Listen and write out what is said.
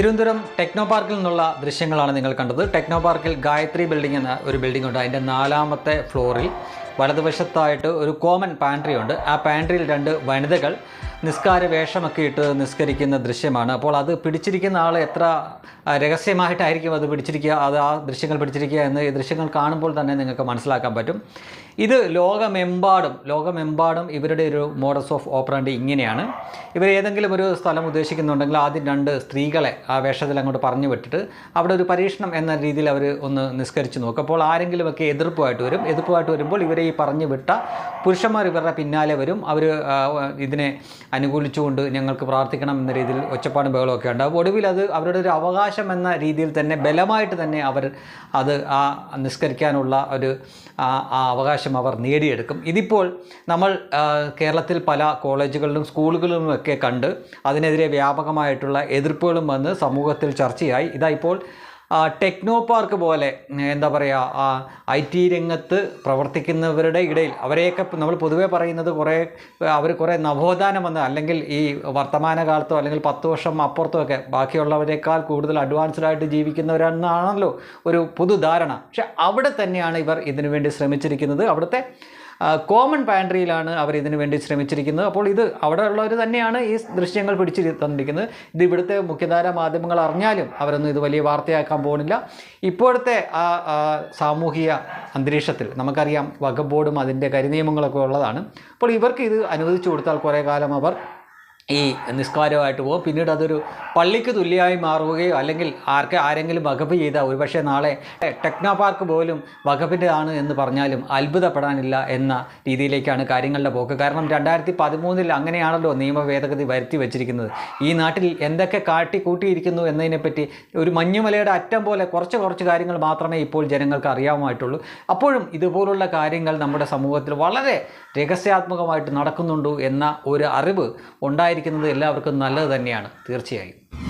Thiruvananthapuram techno പാർക്കിൽ നിന്നുള്ള ദൃശ്യങ്ങളാണ് നിങ്ങൾ കണ്ടത്. ടെക്നോ പാർക്കിൽ ഗായത്രി ബിൽഡിംഗ് എന്ന ഒരു ബിൽഡിംഗ് ഉണ്ട്. അതിന്റെ നാലാമത്തെ ഫ്ലോറിൽ വലതുവശത്തായിട്ട് ഒരു കോമൺ പാൻട്രി ഉണ്ട്. ആ പാൻട്രിയിൽ രണ്ട് വനിതകൾ നിസ്കാര വേഷമൊക്കെ ഇട്ട് നിസ്കരിക്കുന്ന ദൃശ്യമാണ്. അപ്പോൾ അത് പിടിച്ചിരിക്കുന്ന ആൾ എത്ര രഹസ്യമായിട്ടായിരിക്കും അത് പിടിച്ചിരിക്കുക അത് ആ ദൃശ്യങ്ങൾ പിടിച്ചിരിക്കുക എന്ന് ഈ ദൃശ്യങ്ങൾ കാണുമ്പോൾ തന്നെ നിങ്ങൾക്ക് മനസ്സിലാക്കാൻ പറ്റും. ഇത് ലോകമെമ്പാടും ലോകമെമ്പാടും ഇവരുടെ ഒരു മോഡസ് ഓഫ് ഓപ്പറാണ്ടി ഇങ്ങനെയാണ്. ഇവർ ഏതെങ്കിലും ഒരു സ്ഥലം ഉദ്ദേശിക്കുന്നുണ്ടെങ്കിൽ ആദ്യം രണ്ട് സ്ത്രീകളെ ആ വേഷത്തിൽ അങ്ങോട്ട് പറഞ്ഞു വിട്ടിട്ട് അവിടെ ഒരു പരീക്ഷണം എന്ന രീതിയിൽ അവർ ഒന്ന് നിസ്കരിച്ച് നോക്കും. അപ്പോൾ ആരെങ്കിലുമൊക്കെ എതിർപ്പുമായിട്ട് വരും. എതിർപ്പുമായിട്ട് വരുമ്പോൾ ഇവരെ ഈ പറഞ്ഞു വിട്ട പുരുഷന്മാർ ഇവരുടെ പിന്നാലെ വരും. അവർ ഇതിനെ അനുകൂലിച്ചുകൊണ്ട് ഞങ്ങൾക്ക് പ്രാർത്ഥിക്കണം എന്ന രീതിയിൽ ഒച്ചപ്പാടും ബഹളമൊക്കെ ഉണ്ട് ഒടുവിൽ അത് അവരുടെ ഒരു അവകാശം എന്ന രീതിയിൽ തന്നെ ബലമായിട്ട് തന്നെ അവർ അത് ആ നിസ്കരിക്കാനുള്ള ഒരു ആ അവകാശം അവർ നേടിയെടുക്കും. ഇതിപ്പോൾ നമ്മൾ കേരളത്തിൽ പല കോളേജുകളിലും സ്കൂളുകളിലും ഒക്കെ കണ്ട് അതിനെതിരെ വ്യാപകമായിട്ടുള്ള എതിർപ്പുകളും വന്ന് സമൂഹത്തിൽ ചർച്ചയായി. ഇതായിപ്പോൾ ടെക്നോ പാർക്ക് പോലെ എന്താ പറയുക ഐ ടി രംഗത്ത് പ്രവർത്തിക്കുന്നവരുടെ ഇടയിൽ അവരെയൊക്കെ നമ്മൾ പൊതുവേ പറയുന്നത് കുറേ അവർ കുറേ നവോത്ഥാനം വന്ന് അല്ലെങ്കിൽ ഈ വർത്തമാനകാലത്തോ അല്ലെങ്കിൽ പത്ത് വർഷം അപ്പുറത്തോ ഒക്കെ ബാക്കിയുള്ളവരെക്കാൾ കൂടുതൽ അഡ്വാൻസ്ഡ് ആയിട്ട് ജീവിക്കുന്നവരെന്നാണല്ലോ ഒരു പൊതുധാരണ. പക്ഷെ അവിടെ തന്നെയാണ് ഇവർ ഇതിനു വേണ്ടി ശ്രമിച്ചിരിക്കുന്നത്. അവിടുത്തെ കോമൺ പാൻട്രിയിലാണ് അവർ ഇതിനു വേണ്ടി ശ്രമിച്ചിരിക്കുന്നത്. അപ്പോൾ ഇത് അവിടെ ഉള്ളവർ തന്നെയാണ് ഈ ദൃശ്യങ്ങൾ പിടിച്ചിരുത്തിയിരിക്കുന്നത് ഇത് ഇവിടുത്തെ മുഖ്യധാര മാധ്യമങ്ങൾ അറിഞ്ഞാലും അവരൊന്നും ഇത് വലിയ വാർത്തയാക്കാൻ പോകുന്നില്ല. ഇപ്പോഴത്തെ ആ ആ, സാമൂഹിക അന്തരീക്ഷത്തിൽ നമുക്കറിയാം വകബോർഡും ബോർഡും അതിന്റെ കരിനിയമങ്ങളൊക്കെ ഉള്ളതാണ്. അപ്പോൾ ഇവർക്ക് ഇത് അനുവദിച്ചു കൊടുത്താൽ കുറേ കാലം അവർ ഈ നിസ്കാരമായിട്ട് പോകും. പിന്നീട് അതൊരു പള്ളിക്ക് തുല്യമായി മാറുകയോ അല്ലെങ്കിൽ ആർക്ക് ആരെങ്കിലും വകഫ് ചെയ്താൽ ഒരുപക്ഷെ നാളെ ടെക്നോ പാർക്ക് പോലും വകഫിന്റെ ആണ് എന്ന് പറഞ്ഞാലും അത്ഭുതപ്പെടാനില്ല എന്ന രീതിയിലേക്കാണ് കാര്യങ്ങളുടെ പോക്ക്. കാരണം രണ്ടായിരത്തി പതിമൂന്നിൽ അങ്ങനെയാണല്ലോ നിയമ ഭേദഗതി വരുത്തി വച്ചിരിക്കുന്നത്. ഈ നാട്ടിൽ എന്തൊക്കെ കാട്ടി കൂട്ടിയിരിക്കുന്നു എന്നതിനെപ്പറ്റി ഒരു മഞ്ഞുമലയുടെ അറ്റം പോലെ കുറച്ച് കുറച്ച് കാര്യങ്ങൾ മാത്രമേ ഇപ്പോൾ ജനങ്ങൾക്ക് അറിയാമായിട്ടുള്ളൂ അപ്പോഴും ഇതുപോലുള്ള കാര്യങ്ങൾ നമ്മുടെ സമൂഹത്തിൽ വളരെ രഹസ്യാത്മകമായിട്ട് നടക്കുന്നുണ്ടോ എന്ന ഒരു അറിവ് ഉണ്ടായിരിക്കുന്നത് എല്ലാവർക്കും നല്ലത് തന്നെയാണ്. തീർച്ചയായും.